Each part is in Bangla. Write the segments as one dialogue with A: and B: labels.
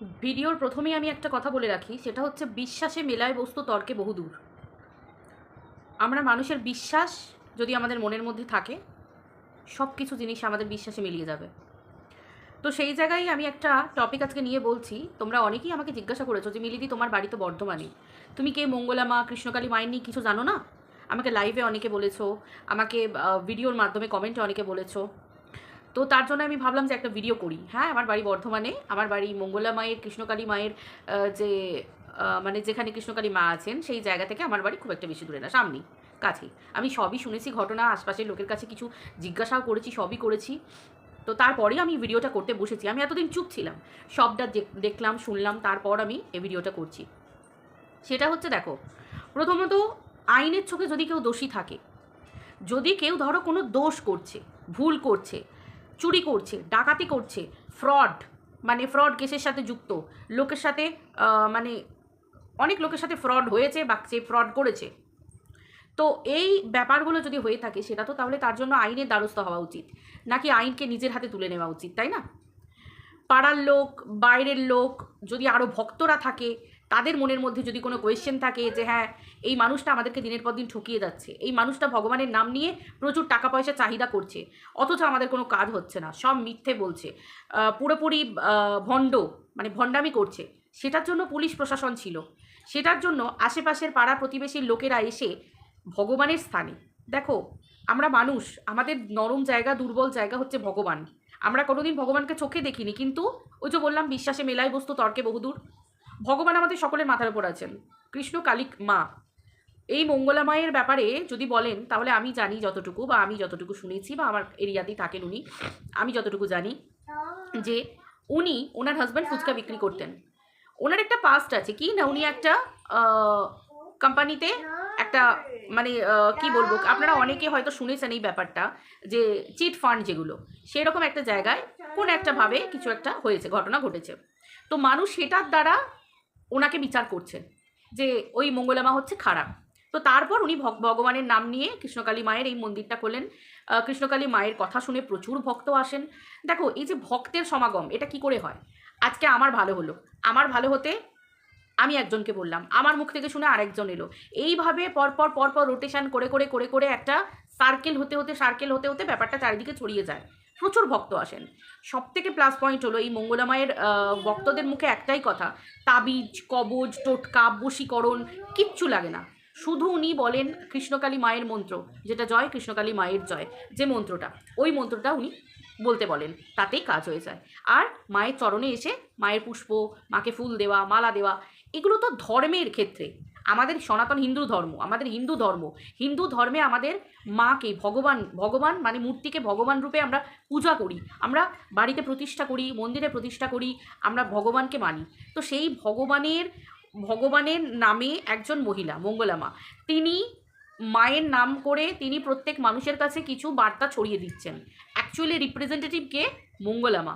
A: ভিডিওর প্রথমেই আমি একটা কথা বলে রাখি, সেটা হচ্ছে বিশ্বাসে মেলায় বস্তু তর্কে বহুদূর। আমরা মানুষের বিশ্বাস যদি আমাদের মনের মধ্যে থাকে সব কিছু জিনিস আমাদের বিশ্বাসে মিলিয়ে যাবে। তো সেই জায়গায় আমি একটা টপিক আজকে নিয়ে বলছি, তোমরা অনেকেই আমাকে জিজ্ঞাসা করেছ যে, মিলিদি, তোমার বাড়ি তো বর্ধমানে তুমি কে মঙ্গলা মা কৃষ্ণকালী মায়ের নিয়ে কিছু জানো না? আমাকে লাইভে অনেকে বলেছ, আমাকে ভিডিওর মাধ্যমে কমেন্টে অনেকে বলেছ। তো তার জন্য আমি ভাবলাম যে একটা ভিডিও করি। হ্যাঁ আমার বাড়ি বর্ধমানে, আমার বাড়ি মঙ্গলা মায়ের, কৃষ্ণকালী মায়ের যে মানে যেখানে কৃষ্ণকালী মা আছেন, সেই জায়গা থেকে আমার বাড়ি খুব একটা বেশি দূরে না, সামনেই, কাছেই। আমি সবই শুনেছি ঘটনা, আশপাশের লোকের কাছে কিছু জিজ্ঞাসাও করেছি, সবই করেছি। তো তারপরেই আমি ভিডিওটা করতে বসেছি। আমি এতদিন চুপ ছিলাম, সবটা দেখলাম, শুনলাম, তারপর আমি এই ভিডিওটা করছি। সেটা হচ্ছে, দেখো, প্রথমত আইনের চোখে যদি কেউ দোষী থাকে, যদি কেউ, ধরো, কোনো দোষ করছে, ভুল করছে চুরি করছে, ডাকাতি করছে ফ্রড মানে ফ্রড কেসের সাথে যুক্ত। লোকের সাথে মানে অনেক লোকের সাথে ফ্রড হয়েছে বা সে ফ্রড করেছে। তো এই ব্যাপারগুলো যদি হয়ে থাকে, সেটা তো তাহলে তার জন্য আইনের দ্বারস্থ হওয়া উচিত। নাকি আইনকে নিজের হাতে তুলে নেওয়া উচিত, তাই না? পাড়ার লোক, বাইরের লোক, যদি আরও ভক্তরা থাকে তাদের মনের মধ্যে যদি কোনো কোয়েশ্চেন থাকে যে হ্যাঁ এই মানুষটা আমাদেরকে দিনের পর দিন ঠকিয়ে যাচ্ছে, এই মানুষটা ভগবানের নাম নিয়ে প্রচুর টাকা পয়সা চাহিদা করছে, অথচ আমাদের কোনো কাজ হচ্ছে না, সব মিথ্যে বলছে পুরোপুরি ভণ্ড মানে ভণ্ডামি করছে, সেটার জন্য পুলিশ প্রশাসন ছিল, সেটার জন্য আশেপাশের পাড়া প্রতিবেশীর লোকেরা এসে ভগবানের স্থানে, দেখো, আমরা মানুষ, আমাদের নরম জায়গা, দুর্বল জায়গা হচ্ছে ভগবান, আমরা কোনোদিন ভগবানকে চোখে দেখিনি, কিন্তু ওই যে বললাম, বিশ্বাসে মেলায় বস্তু, তর্কে বহুদূর ভগবান আমাদের সকলের মাথার উপর আছেন। কৃষ্ণ কালিক মা। এই মঙ্গলা মায়ের ব্যাপারে যদি বলেন, তাহলে আমি জানি যতটুকু বা আমি যতটুকু শুনেছি বা আমার এরিয়াতেই থাকেন উনি, আমি যতটুকু জানি যে উনি, ওনার হাজব্যান্ড ফুচকা বিক্রি করতেন। ওনার একটা পাস্ট আছে কি না, উনি একটা কোম্পানিতে একটা মানে কি বলব, আপনারা অনেকে হয়তো শুনেছেন এই ব্যাপারটা যে চিট ফান্ড যেগুলো, সেরকম একটা জায়গায় কোন একটা ভাবে কিছু একটা হয়েছে, ঘটনা ঘটেছে। তো মানুষ সেটার দ্বারা ওনাকে বিচার করছেন যে ওই মঙ্গলামা হচ্ছে খারাপ। তো তারপর উনি ভগ- ভগবানের নাম নিয়ে কৃষ্ণকালী মায়ের এই মন্দিরটা করলেন। কৃষ্ণকালী মায়ের কথা শুনে প্রচুর ভক্ত আসেন। দেখো, এই যে ভক্তের সমাগম, এটা কি করে হয়? আজকে আমার ভালো হলো। আমার ভালো হতে আমি একজনকে বললাম। আমার মুখ থেকে শুনে আরেকজন এলো। এইভাবে পরপর পরপর রোটেশন করে করে করে করে একটা সার্কেল হতে হতে সার্কেল হতে হতে ব্যাপারটা চারিদিকে ছড়িয়ে যায়। প্রচুর ভক্ত আসেন। সব থেকে প্লাস পয়েন্ট হলো এই মঙ্গলামায়ের ভক্তদের মুখে একটাই কথা, তাবিজ, কবজ, টোটকা, বশীকরণ, কিচ্ছু লাগে না। শুধু উনি বলেন কৃষ্ণকালী মায়ের মন্ত্র, যেটা জয়, কৃষ্ণকালী মায়ের জয়, যে মন্ত্রটা, ওই মন্ত্রটা উনি বলতে বলেন, তাতেই কাজ হয়ে যায়। আর মায়ের চরণে এসে মায়ের পুষ্প, মাকে ফুল দেওয়া, মালা দেওয়া, এগুলো তো ধর্মের ক্ষেত্রে। আমাদের সনাতন হিন্দু ধর্ম, আমাদের হিন্দু ধর্ম। হিন্দু ধর্মে আমাদের মাকে ভগবান ভগবান মানে মূর্তিকে ভগবান রূপে আমরা পূজা করি। আমরা বাড়িতে প্রতিষ্ঠা করি, মন্দিরে প্রতিষ্ঠা করি, আমরা ভগবানকে মানি। তো সেই ভগবানের ভগবানের নামে একজন মহিলা, মঙ্গলামা, তিনি মায়ের নাম করে তিনি প্রত্যেক মানুষের কাছে কিছু বার্তা ছড়িয়ে দিচ্ছেন। অ্যাকচুয়ালি রিপ্রেজেন্টেটিভকে মঙ্গলামা।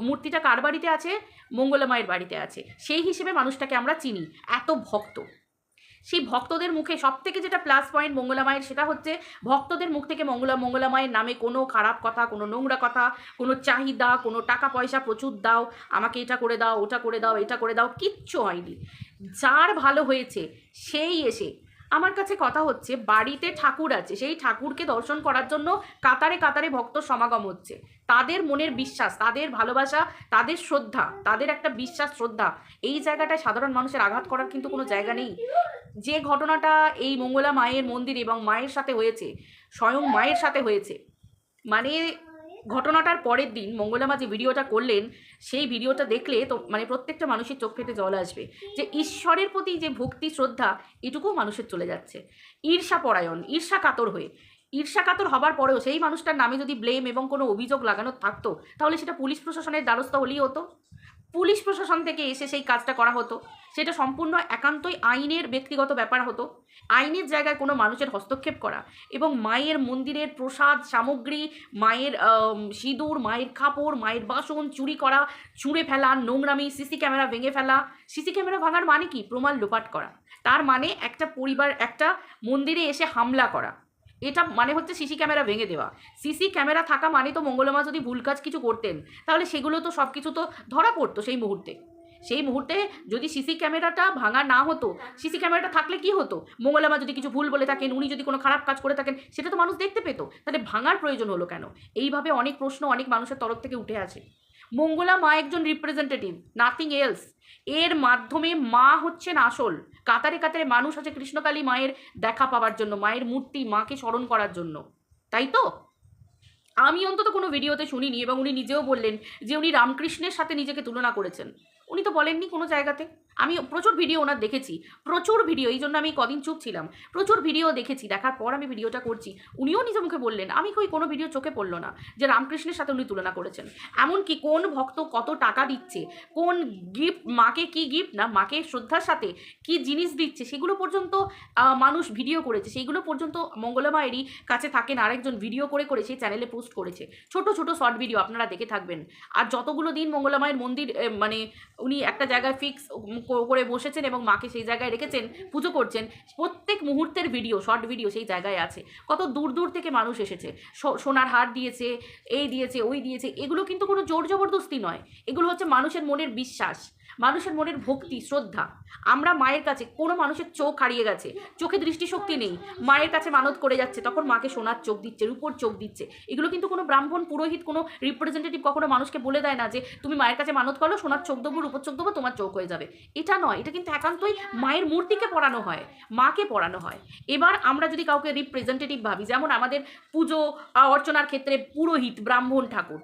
A: মূর্তিটা কার বাড়িতে আছে? মঙ্গলা মায়ের বাড়িতে আছে। সেই হিসেবে মানুষটাকে আমরা চিনি, এত ভক্ত। সেই ভক্তদের মুখে সব থেকে যেটা প্লাস পয়েন্ট মঙ্গলা মায়ের সেটা হচ্ছে ভক্তদের মুখ থেকে মঙ্গলা মঙ্গলা মায়ের নামে কোনো খারাপ কথা, কোনো নোংরা কথা, কোনো চাহিদা, কোনো টাকা পয়সা প্রচুর দাও, আমাকে এটা করে দাও, ওটা করে দাও, এটা করে দাও, কিচ্ছু হয়নি। যার ভালো হয়েছে, সেই এসে আমার কাছে কথা হচ্ছে, বাড়িতে ঠাকুর আছে, সেই ঠাকুরকে দর্শন করার জন্য কাতারে কাতারে ভক্ত সমাগম হচ্ছে। তাদের মনের বিশ্বাস, তাদের ভালোবাসা, তাদের শ্রদ্ধা, তাদের একটা বিশ্বাস শ্রদ্ধা, এই জায়গাটায় সাধারণ মানুষের আঘাত করার কিন্তু কোনো জায়গা নেই। যে ঘটনাটা এই মঙ্গলা মায়ের মন্দির এবং মায়ের সাথে হয়েছে, স্বয়ং মায়ের সাথে হয়েছে মানে ঘটনাটার পরের দিন মঙ্গলামা যে ভিডিওটা করলেন, সেই ভিডিওটা দেখলে তো মানে প্রত্যেকটা মানুষের চোখ ফেটে জল আসবে। যে ঈশ্বরের প্রতি যে ভক্তি, শ্রদ্ধা, এটুকুও মানুষের চলে যাচ্ছে। ঈর্ষা পরায়ণ, ঈর্ষা কাতর হয়ে। ঈর্ষা কাতর হবার পরেও সেই মানুষটার নামে যদি ব্লেম এবং কোনো অভিযোগ লাগানো থাকতো, তাহলে সেটা পুলিশ প্রশাসনের দ্বারস্থ হলেই হতো। পুলিশ প্রশাসন থেকে এসে সেই কাজটা করা হতো। সেটা সম্পূর্ণ একান্তই আইনের ব্যক্তিগত ব্যাপার হতো। আইনের জায়গায় কোনো মানুষের হস্তক্ষেপ করা এবং মায়ের মন্দিরের প্রসাদ সামগ্রী, মায়ের সিঁদুর, মায়ের কাপড়, মায়ের বাসন চুরি করা চুঁড়ে ফেলা, নোংরামি, সিসি ক্যামেরা ভেঙে ফেলা। সিসি ক্যামেরা ভাঙার মানে কি? প্রমাণ লোপাট করা। তার মানে একটা পরিবার, একটা মন্দিরে এসে হামলা করা। এটা মানে হচ্ছে সিসি ক্যামেরা ভেঙে দেওয়া। সিসি ক্যামেরা থাকা মানে তো মঙ্গলমা যদি ভুল কাজ কিছু করতেন, তাহলে সেগুলো তো সব কিছু তো ধরা পড়তো সেই মুহূর্তে। সেই মুহূর্তে যদি সিসি ক্যামেরাটা ভাঙা না হতো সিসি ক্যামেরাটা থাকলে কি হতো? মঙ্গলামা যদি কিছু ভুল বলে থাকেন, উনি যদি কোনো খারাপ কাজ করে থাকেন, সেটা তো মানুষ দেখতে পেতো। তাহলে ভাঙার প্রয়োজন হলো কেন? এইভাবে অনেক প্রশ্ন অনেক মানুষের তরফ থেকে উঠে আসে। মঙ্গলা মা একজন রিপ্রেজেন্টেটিভ নাথিং এলস এর মাধ্যমে মা হচ্ছেন আসল। কাতারে কাতারে মানুষ আছে কৃষ্ণকালী মায়ের দেখা পাওয়ার জন্য, মায়ের মূর্তি মাকে স্মরণ করার জন্য। তাই তো? আমি অন্তত কোনো ভিডিওতে শুনিনি এবং উনি নিজেও বললেন যে উনি রামকৃষ্ণের সাথে নিজেকে তুলনা করেছেন। উনি তো বলেননি কোনো জায়গাতে। আমি প্রচুর ভিডিও ওনার দেখেছি, প্রচুর ভিডিও এই জন্য আমি কদিন চুপ ছিলাম। প্রচুর ভিডিও দেখেছি, দেখার পর আমি ভিডিওটা করছি। উনিও নিজে মুখে বললেন, আমি কই কোনো ভিডিও চোখে পড়ল না, যে রামকৃষ্ণের সাথে উনি তুলনা করেছেন। এমনকি কোন ভক্ত কত টাকা দিচ্ছে, কোন গিফট, মাকে কি গিফট না, মাকে শ্রদ্ধার সাথে কি জিনিস দিচ্ছে, সেগুলো পর্যন্ত মানুষ ভিডিও করেছে। সেইগুলো পর্যন্ত মঙ্গলমায়েরই কাছে থাকেন, আরেকজন ভিডিও করে করে সেই চ্যানেলে পোস্ট করেছে। ছোট ছোট শর্ট ভিডিও আপনারা দেখে থাকবেন। আর যতগুলো দিন মঙ্গলমায়ের মন্দির মানে উনি একটা জায়গায় ফিক্স করে বসেছেন এবং মাকে সেই জায়গায় রেখেছেন, পুজো করছেন। প্রত্যেক মুহূর্তের ভিডিও শর্ট ভিডিও সেই জায়গায় আছে। কত দূর দূর থেকে মানুষ এসেছে। সোনার হার দিয়েছে, এই দিয়েছে, ওই দিয়েছে। এগুলো কিন্তু কোনো জোর জবরদস্তি নয়। এগুলো হচ্ছে মানুষের মনের বিশ্বাস, মানুষের মনের ভক্তি, শ্রদ্ধা। আমরা মায়ের কাছে, কোনো মানুষের চোখ হারিয়ে গেছে, চোখে দৃষ্টিশক্তি নেই। মায়ের কাছে মানত করে যাচ্ছে, তখন মাকে সোনার চোখ দিচ্ছে, রূপোর চোখ দিচ্ছে। এগুলো কিন্তু কোনো ব্রাহ্মণ, পুরোহিত, কোনো রিপ্রেজেন্টেটিভ কখনো মানুষকে বলে দেয় না যে, তুমি মায়ের কাছে মানত করো, সোনার চোখ দেবো রূপোর চোখ দেবো তোমার চোখ হয়ে যাবে। এটা নয়, এটা কিন্তু একান্তই মায়ের মূর্তিকে পড়ানো হয়, মাকে পড়ানো হয়। এবার আমরা যদি কাউকে রিপ্রেজেন্টেটিভ ভাবি, যেমন আমাদের পুজো অর্চনার ক্ষেত্রে পুরোহিত, ব্রাহ্মণ ঠাকুর,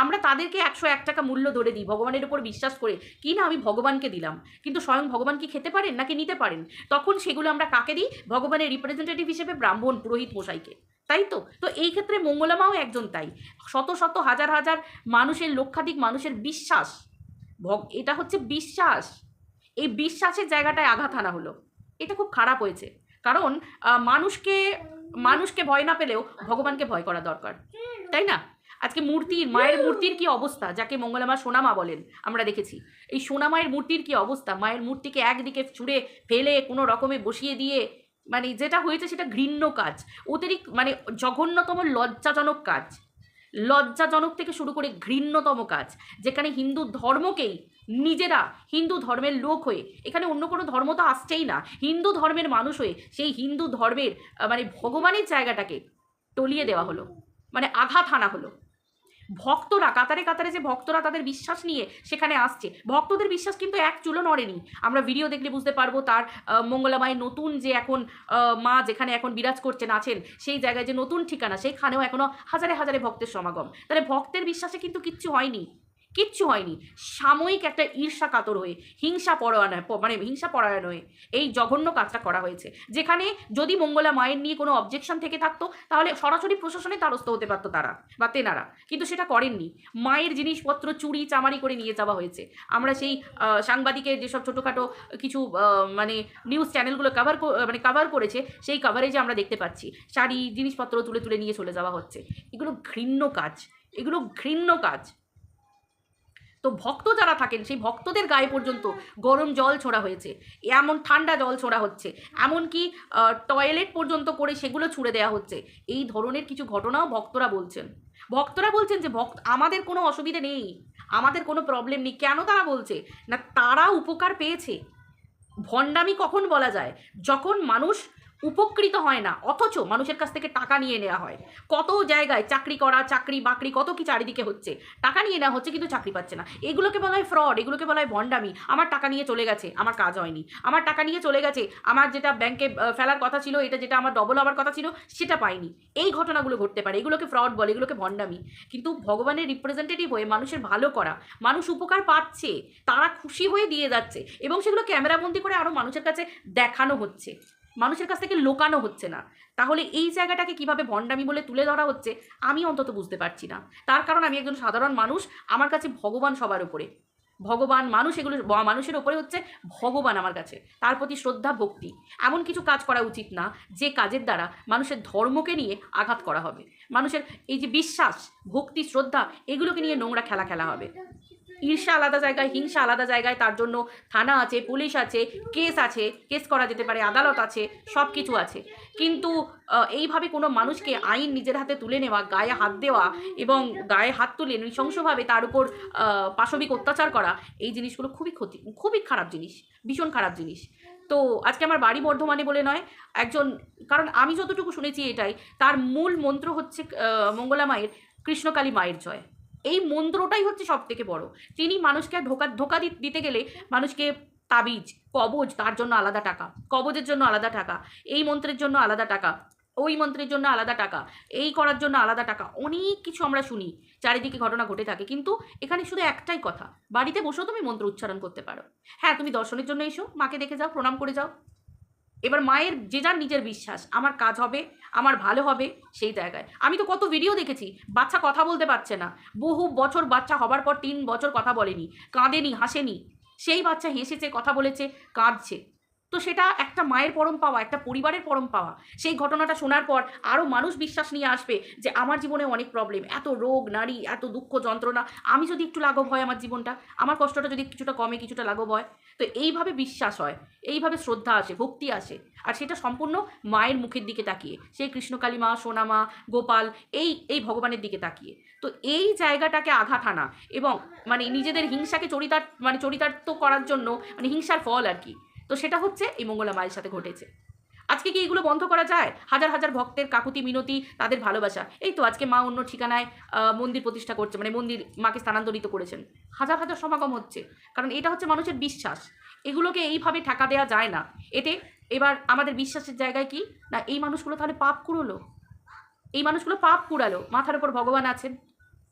A: আমরা তাদেরকে একশো এক টাকা মূল্য ধরে দিই ভগবানের উপর বিশ্বাস করে, কি না আমি ভগবানকে দিলাম, কিন্তু স্বয়ং ভগবান কি খেতে পারেন নাকি নিতে পারেন? তখন সেগুলো আমরা কাকে দিই? ভগবানের রিপ্রেজেন্টেটিভ হিসেবে ব্রাহ্মণ, পুরোহিত মশাইকে। তাই তো? তো এই ক্ষেত্রে মঙ্গলামাও একজন তাই। শত শত, হাজার হাজার মানুষের, লক্ষাধিক মানুষের বিশ্বাস ভগ, এটা হচ্ছে বিশ্বাস। এই বিশ্বাসের জায়গাটায় আঘাত আনা হলো। এটা খুব খারাপ হয়েছে। কারণ মানুষকে মানুষকে ভয় না পেলেও ভগবানকে ভয় করা দরকার। তাই না? আজকে মূর্তির, মায়ের মূর্তির কি অবস্থা? যাকে মঙ্গলামা সোনামা বলেন, আমরা দেখেছি। এই সোনামায়ের মূর্তির কি অবস্থা? মায়ের মূর্তিকে একদিকে ছুঁড়ে ফেলে কোনো রকমে বসিয়ে দিয়ে মানে যেটা হয়েছে সেটা ঘৃণ্য কাজ। অতিরিক্ত মানে জঘন্যতম লজ্জাজনক কাজ। লজ্জাজনক থেকে শুরু করে ঘৃণ্যতম কাজ, যেখানে হিন্দু ধর্মকেই নিজেরা হিন্দু ধর্মের লোক হয়ে, এখানে অন্য কোনো ধর্ম তো আসছেই না, হিন্দু ধর্মের মানুষ হয়ে সেই হিন্দু ধর্মের মানে ভগবানের জায়গাটাকে টলিয়ে দেওয়া হলো মানে আঘাত হানা হলো। ভক্তরা, কাতারে কাতারে যে ভক্তরা তাদের বিশ্বাস নিয়ে সেখানে আসছে, ভক্তদের বিশ্বাস কিন্তু এক চুলো নড়েনি। আমরা ভিডিও দেখলে বুঝতে পারব তার মঙ্গলামায় মঙ্গলামায়ের নতুন যে এখন মা যেখানে এখন বিরাজ করছেন, আছেন, সেই জায়গায় যে নতুন ঠিকানা, সেখানেও এখনও হাজারে হাজারে ভক্তের সমাগম। তাহলে ভক্তের বিশ্বাসে কিন্তু কিচ্ছু হয়নি। কিচ্ছু হয়নি। সাময়িক একটা ঈর্ষা কাতর হয়ে, হিংসা পরায়ণ মানে হিংসা পরায়ণ হয়ে এই জঘন্য কাজটা করা হয়েছে। যেখানে যদি মঙ্গলা মায়ের নিয়ে কোনো অবজেকশন থেকে থাকতো, তাহলে সরাসরি প্রশাসনে দ্বারস্থ হতে পারতো তারা বা তেনারা। কিন্তু সেটা করেননি। মায়ের জিনিসপত্র চুরি চামারি করে নিয়ে যাওয়া হয়েছে। আমরা সেই সাংবাদিকের যেসব ছোটোখাটো কিছু মানে নিউজ চ্যানেলগুলো কভার মানে কাভার করেছে, সেই কাভারেজে আমরা দেখতে পাচ্ছি। শাড়ি, জিনিসপত্র তুলে তুলে নিয়ে চলে যাওয়া হচ্ছে। এগুলো ঘৃণ্য কাজ। এগুলো ঘৃণ্য কাজ। তো ভক্ত যারা থাকেন, সেই ভক্তদের গায়ে পর্যন্ত গরম জল ছোড়া হয়েছে। এমন ঠান্ডা জল ছোড়া হচ্ছে। এমনকি টয়লেট পর্যন্ত করে সেগুলো ছুড়ে দেওয়া হচ্ছে। এই ধরনের কিছু ঘটনাও ভক্তরা বলছেন। ভক্তরা বলছেন যে, ভক্ত, আমাদের কোনো অসুবিধে নেই। আমাদের কোনো প্রবলেম নেই। কেন তারা বলছে? না, তারা উপকার পেয়েছে। ভণ্ডামি কখন বলা যায়? যখন মানুষ উপকৃত হয় না। অথচ মানুষের কাছ থেকে টাকা নিয়ে নেওয়া হয়। কত জায়গায় চাকরি করা, চাকরি, বাকরি, কত কি চারিদিকে হচ্ছে। টাকা নিয়ে নেওয়া হচ্ছে কিন্তু চাকরি পাচ্ছে না। এগুলোকে বলা হয় ফ্রড এগুলোকে বলা হয় ভণ্ডামি আমার টাকা নিয়ে চলে গেছে, আমার কাজ হয়নি। আমার টাকা নিয়ে চলে গেছে, আমার যেটা ব্যাংকে ফেলার কথা ছিল, এটা যেটা আমার ডবল হওয়ার কথা ছিল, সেটা পাইনি। এই ঘটনাগুলো ঘটতে পারে, এগুলোকে ফ্রড বলে, এগুলোকে ভণ্ডামি কিন্তু ভগবানের রিপ্রেজেন্টেটিভ হয়ে মানুষের ভালো করা, মানুষ উপকার পাচ্ছে, তারা খুশি হয়ে দিয়ে যাচ্ছে, এবং সেগুলো ক্যামেরাবন্দি করে আরও মানুষের কাছে দেখানো হচ্ছে। মানুষের কাছ থেকে লোকানো হচ্ছে না। তাহলে এই জায়গাটাকে কীভাবে ভণ্ডামি বলে তুলে ধরা হচ্ছে, আমি অন্তত বুঝতে পারছি না। তার কারণ আমি একজন সাধারণ মানুষ, আমার কাছে ভগবান সবার উপরে। ভগবান মানুষ, এগুলো মানুষের ওপরে হচ্ছে ভগবান আমার কাছে। তার প্রতি শ্রদ্ধা, ভক্তি। এমন কিছু কাজ করা উচিত না, যে কাজের দ্বারা মানুষের ধর্মকে নিয়ে আঘাত করা হবে। মানুষের এই যে বিশ্বাস, ভক্তি, শ্রদ্ধা, এগুলোকে নিয়ে নোংরা খেলা খেলা হবে। ঈর্ষা আলাদা জায়গায়, হিংসা আলাদা জায়গায়, তার জন্য থানা আছে, পুলিশ আছে, কেস আছে, কেস করা যেতে পারে, আদালত আছে সব কিছু আছে। কিন্তু এইভাবে কোনো মানুষকে আইন নিজের হাতে তুলে নেওয়া, গায়ে হাত দেওয়া এবং গায়ে হাত তুলে নৃশংসভাবে তার উপর পাশবিক অত্যাচার করা, এই জিনিসগুলো খুবই ক্ষতি, খুবই খারাপ জিনিস, ভীষণ খারাপ জিনিস। তো আজকে আমার বাড়ি বর্ধমানে বলে নয়, একজন, কারণ আমি যতটুকু শুনেছি এটাই, তার মূল মন্ত্র হচ্ছে মঙ্গলা মায়ের, কৃষ্ণকালী মায়ের জয়। এই মন্ত্রটাই হচ্ছে সব থেকে বড়। তিনি মানুষকে ধোকা ধোকা দিতে গেলে মানুষকে তাবিজ, কবজ তার জন্য আলাদা টাকা, কবজের জন্য আলাদা টাকা, এই মন্ত্রের জন্য আলাদা টাকা, ওই মন্ত্রের জন্য আলাদা টাকা, এই করার জন্য আলাদা টাকা, অনেক কিছু আমরা শুনি, চারিদিকে ঘটনা ঘটে থাকে, কিন্তু এখানে শুধু একটাই কথা, বাড়িতে বসেও তুমি মন্ত্র উচ্চারণ করতে পারো। হ্যাঁ তুমি দর্শনের জন্য এসো, মাকে দেখে যাও, প্রণাম করে যাও। এবার মায়ের যে যার নিজের বিশ্বাস, আমার কাজ হবে, আমার ভালো হবে সেই জায়গায়। আমি তো কত ভিডিও দেখেছি, বাচ্চা কথা বলতে পারছে না। বহু বছর বাচ্চা হবার পর তিন বছর কথা বলেনি, কাঁদেনি, হাসেনি। সেই বাচ্চা হেসেছে, কথা বলেছে, কাঁদছে। তো সেটা একটা মায়ের পরম পাওয়া, একটা পরিবারের পরম পাওয়া। সেই ঘটনাটা শোনার পর আরও মানুষ বিশ্বাস নিয়ে আসবে যে, আমার জীবনে অনেক প্রবলেম এত রোগ, নারী, এত দুঃখ যন্ত্রণা। আমি যদি একটু লাঘব হয় আমার জীবনটা, আমার কষ্টটা যদি কিছুটা কমে, কিছুটা লাঘব হয় তো এইভাবে বিশ্বাস হয়, এইভাবে শ্রদ্ধা আসে, ভক্তি আসে। আর সেটা সম্পূর্ণ মায়ের মুখের দিকে তাকিয়ে সেই কৃষ্ণকালী মা, সোনা মা, গোপাল, এই এই ভগবানের দিকে তাকিয়ে। তো এই জায়গাটাকে আঘাত আনা এবং মানে নিজেদের হিংসাকে চরিতার মানে চরিতার্থ করার জন্য মানে হিংসার ফল আর কি। তো সেটা হচ্ছে এই মঙ্গলা মায়ের সাথে ঘটেছে। আজকে কি এগুলো বন্ধ করা যায়? হাজার হাজার ভক্তের কাকুতি মিনতি, তাদের ভালোবাসা। এই তো আজকে মা অন্য ঠিকানায় মন্দির প্রতিষ্ঠা করছে মানে মন্দির মাকে স্থানান্তরিত করেছেন। হাজার হাজার সমাগম হচ্ছে, কারণ এটা হচ্ছে মানুষের বিশ্বাস। এগুলোকে এইভাবে ঠাকা দেওয়া যায় না। এতে এবার আমাদের বিশ্বাসের জায়গায় কি? না, এই মানুষগুলো তাহলে পাপ কুড়োলো। এই মানুষগুলো পাপ কুড়ালো। মাথার উপর ভগবান আছেন।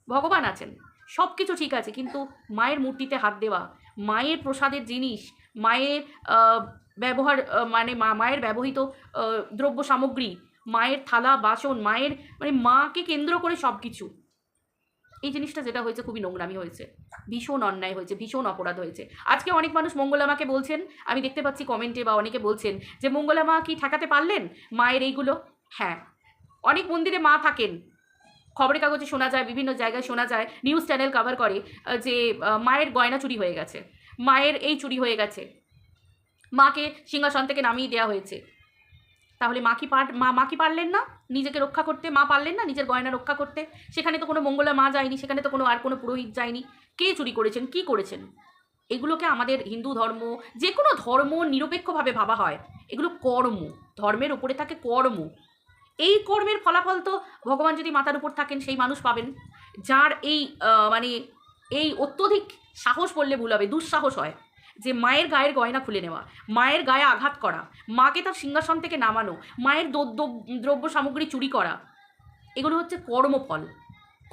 A: ভগবান আছেন। সব কিছু ঠিক আছে, কিন্তু মায়ের মূর্তিতে হাত দেওয়া, মায়ের প্রসাদের জিনিস, মায়ের ব্যবহার মানে মা- মায়ের ব্যবহৃত দ্রব্য সামগ্রী, মায়ের থালা, বাসন, মায়ের মানে মাকে কেন্দ্র করে সব কিছু এই জিনিসটা যেটা হয়েছে খুবই নোংরামি হয়েছে। ভীষণ অন্যায় হয়েছে, ভীষণ অপরাধ হয়েছে। আজকে অনেক মানুষ মঙ্গলামাকে বলছেন, আমি দেখতে পাচ্ছি কমেন্টে বা অনেকে বলছেন যে মঙ্গলামা কি ঠেকাতে পারলেন মায়ের এইগুলো? হ্যাঁ অনেক মন্দিরে মা থাকেন। খবরের কাগজে শোনা যায়, বিভিন্ন জায়গায় শোনা যায়, নিউজ চ্যানেল কভার করে যে মায়ের গয়না চুরি হয়ে গেছে, মায়ের এই চুরি হয়ে গেছে। মাকে সিংহাসন থেকে নামিয়ে দেওয়া হয়েছে। তাহলে মা কি পার, মা মা কি পারলেন না? নিজেকে রক্ষা করতে মা পারলেন না নিজের গয়না রক্ষা করতে? সেখানে তো কোনো মঙ্গলা মা যায়নি, সেখানে তো কোনো আর কোনো পুরোহিত যায়নি। কে চুরি করেছেন? কি করেছেন? এগুলোকে আমাদের হিন্দু ধর্ম, যে কোনো ধর্ম নিরপেক্ষভাবে ভাবা হয়। এগুলো কর্ম, ধর্মের উপরে থাকে কর্ম। এই কর্মের ফলাফল তো ভগবান যদি মাথার উপর থাকেন, সেই মানুষ পাবেন। যার এই মানে এই অত্যধিক সাহস বললে ভুল হবে, দুঃসাহস হয়। যে মায়ের গায়ের গয়না খুলে নেওয়া, মায়ের গায়ে আঘাত করা, মাকে তার সিংহাসন থেকে নামানো, মায়ের দ্রব্য সামগ্রী চুরি করা, এগুলো হচ্ছে কর্মফল,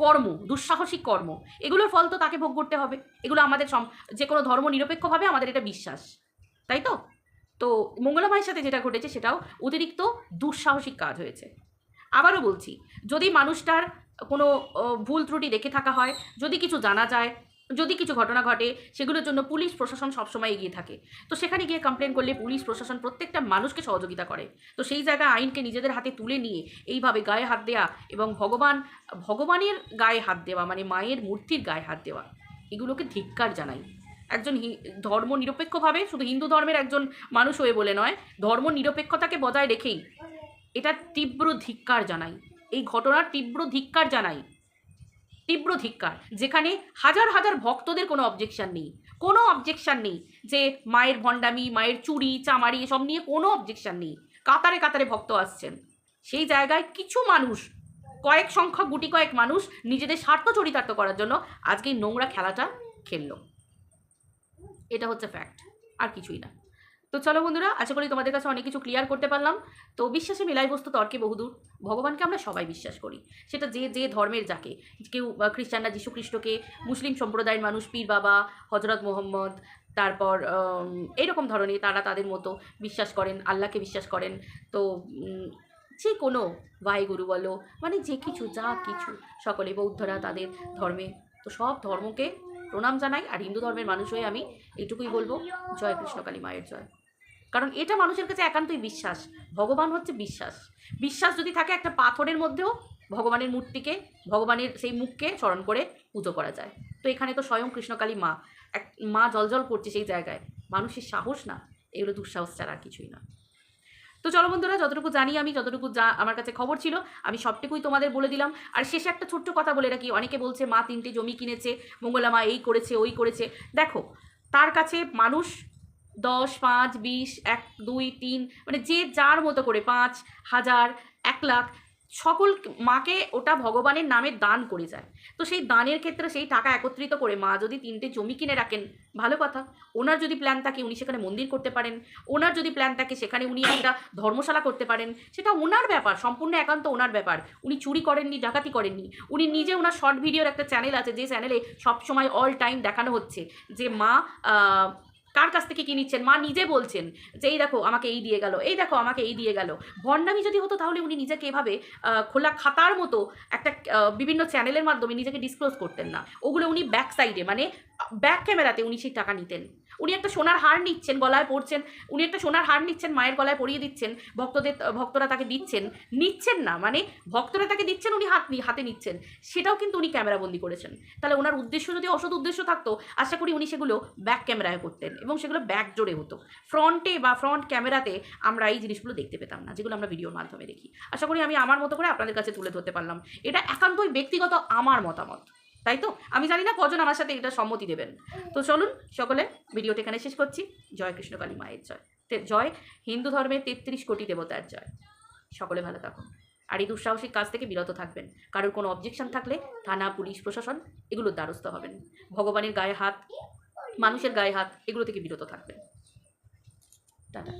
A: কর্ম, দুঃসাহসিক কর্ম। এগুলোর ফল তো তাকে ভোগ করতে হবে। এগুলো আমাদের যে কোনো ধর্ম নিরপেক্ষভাবে আমাদের এটা বিশ্বাস। তাই তো? তো মঙ্গলা মায়ের সাথে যেটা ঘটেছে সেটাও অতিরিক্ত দুঃসাহসিক কাজ হয়েছে। আবারও বলছি, যদি মানুষটার কোনো ভুল ত্রুটি দেখে থাকা হয়, যদি কিছু জানা যায় যদি কিছু ঘটনা ঘটে, সেগুলোর জন্য পুলিশ, প্রশাসন সবসময় এগিয়ে থাকে। তো সেখানে গিয়ে কমপ্লেন করলে পুলিশ, প্রশাসন প্রত্যেকটা মানুষকে সহযোগিতা করে। তো সেই জায়গায় আইনকে নিজেদের হাতে তুলে নিয়ে এইভাবে গায়ে হাত দেওয়া এবং ভগবান, ভগবানের গায়ে হাত দেওয়া মানে মায়ের মূর্তির গায়ে হাত দেওয়া, এগুলোকে ধিক্কার জানাই। একজন ধর্ম নিরপেক্ষভাবে শুধু হিন্দু ধর্মের একজন মানুষ হয়ে বলে নয় ধর্ম নিরপেক্ষতাকে বজায় রেখেই এটা তীব্র ধিক্কার জানাই। এই ঘটনার তীব্র ধিক্কার জানাই তীব্র ধিক্কার, যেখানে হাজার হাজার ভক্তদের কোনো অবজেকশন নেই। কোনো অবজেকশন নেই যে মায়ের ভণ্ডামি, মায়ের চুরি, চামারি এসব নিয়ে কোনো অবজেকশান নেই। কাতারে কাতারে ভক্ত আসছেন। সেই জায়গায় কিছু মানুষ, কয়েক সংখ্যক, গুটি কয়েক মানুষ নিজেদের স্বার্থ চরিতার্থ করার জন্য আজকে নোংরা খেলাটা খেললো। এটা হচ্ছে ফ্যাক্ট আর কিছুই না। তো চলো বন্ধুরা, আশা করি তোমাদের কাছে অনেক কিছু ক্লিয়ার করতে পারলাম। তো বিশ্বাসে মেলাই বস্তু তর্কে বহুদূর। ভগবানকে আমরা সবাই বিশ্বাস করি। সেটা যে যে ধর্মের যাকে। কেউ খ্রিস্টানরা খ্রিস্টকে মুসলিম সম্প্রদায়ের মানুষ, পীর বাবা, হজরত মোহাম্মদ, তারপর এইরকম ধরনের তারা তাদের মতো বিশ্বাস করেন, আল্লাহকে বিশ্বাস করেন। তো যে কোনো গুরু বলো মানে যে কিছু, যা কিছু, সকলে বৌদ্ধরা তাদের ধর্মে। তো সব ধর্মকে প্রণাম জানাই। আর হিন্দু ধর্মের মানুষ হয়ে আমি এইটুকুই বলব। জয় কৃষ্ণকালী মায়ের জয়। কারণ এটা মানুষের কাছে একান্তই বিশ্বাস। ভগবান হচ্ছে বিশ্বাস। বিশ্বাস যদি থাকে একটা পাথরের মধ্যেও ভগবানের মূর্তিকে, ভগবানের সেই মুখকে স্মরণ করে পুজো করা যায়। তো এখানে তো স্বয়ং কৃষ্ণকালী মা। এক মা জলজল করছে সেই জায়গায়। মানুষের সাহস না। এগুলো দুঃসাহস ছাড়া আর কিছুই না। তো চলো বন্ধুরা, যতটুকু জানি আমি, যতটুকু যা আমার কাছে খবর ছিল, আমি সবটুকুই তোমাদের বলে দিলাম। আর শেষে একটা ছোট্ট কথা বলে রাখি। অনেকে বলছে, মা তিনটে জমি কিনেছে, মঙ্গলা মা এই করেছে, ওই করেছে। দেখো, তার কাছে মানুষ দশ, পাঁচ, বিশ, এক, দুই, তিন মানে যে যার মতো করে পাঁচ, হাজার, এক লাখ, সকল মাকে ওটা ভগবানের নামে দান করে যায়। তো সেই দানের ক্ষেত্রে সেই টাকা একত্রিত করে মা যদি তিনটে জমি কিনে রাখেন, ভালো কথা। ওনার যদি প্ল্যান থাকে উনি সেখানে মন্দির করতে পারেন। ওনার যদি প্ল্যান থাকে সেখানে উনি একটা ধর্মশালা করতে পারেন। সেটা ওনার ব্যাপার, সম্পূর্ণ একান্ত ওনার ব্যাপার। উনি চুরি করেননি, ডাকাতি করেননি। উনি নিজে ওনার শর্ট ভিডিওর একটা চ্যানেল আছে, যে চ্যানেলে সবসময় অল টাইম দেখানো হচ্ছে। যে মা কার কাছ থেকে কি নিচ্ছেন? মা নিজে বলছেন যে, এই দেখো, আমাকে এই দিয়ে গেল, এই দেখো, আমাকে এই দিয়ে গেল। ভণ্ডামি যদি হতো তাহলে উনি নিজেকে এভাবে খোলা খাতার মতো একটা বিভিন্ন চ্যানেলের মাধ্যমে নিজেকে ডিসক্লোজ করতেন না। ওগুলো উনি ব্যাক সাইডে মানে ব্যাক ক্যামেরাতে উনি সেই টাকা নিতেন। উনি একটা সোনার হার নিচ্ছেন, গলায় পড়ছেন উনি একটা সোনার হার নিচ্ছেন, মায়ের গলায় পরিয়ে দিচ্ছেন, ভক্তদের, ভক্তরা তাকে দিচ্ছেন। নিচ্ছেন না মানে ভক্তরা তাকে দিচ্ছেন, উনি হাত হাতে নিচ্ছেন। সেটাও কিন্তু উনি ক্যামেরাবন্দি করেছেন। তাহলে ওনার উদ্দেশ্য যদি অসৎ উদ্দেশ্য থাকতো, আশা করি উনি সেগুলো ব্যাক ক্যামেরায় করতেন এবং সেগুলো ব্যাক জোরে হতো। ফ্রন্টে বা ফ্রন্ট ক্যামেরাতে আমরা এই জিনিসগুলো দেখতে পেতাম না, যেগুলো আমরা ভিডিওর মাধ্যমে দেখি। আশা করি আমি আমার মতো করে আপনাদের কাছে তুলে ধরতে পারলাম। এটা একান্তই ব্যক্তিগত আমার মতামত। তাই তো? আমি জানি না কজন আমার সাথে এটা সম্মতি দেবেন। তো চলুন সকলে ভিডিওটা এখানে শেষ করছি। জয় কৃষ্ণকালী মায়ের জয়। জয় হিন্দু ধর্মের তেত্রিশ কোটি দেবতার জয়। সকলে ভালো থাকুন। আর এই দুঃসাহসিক কাজ থেকে বিরত থাকবেন। কারোর কোনো অবজেকশন থাকলে থানা, পুলিশ, প্রশাসন এগুলোর দ্বারস্থ হবেন। ভগবানের গায়ে হাত, মানুষের গায়ে হাত, এগুলো থেকে বিরত থাকবেন। টাটা।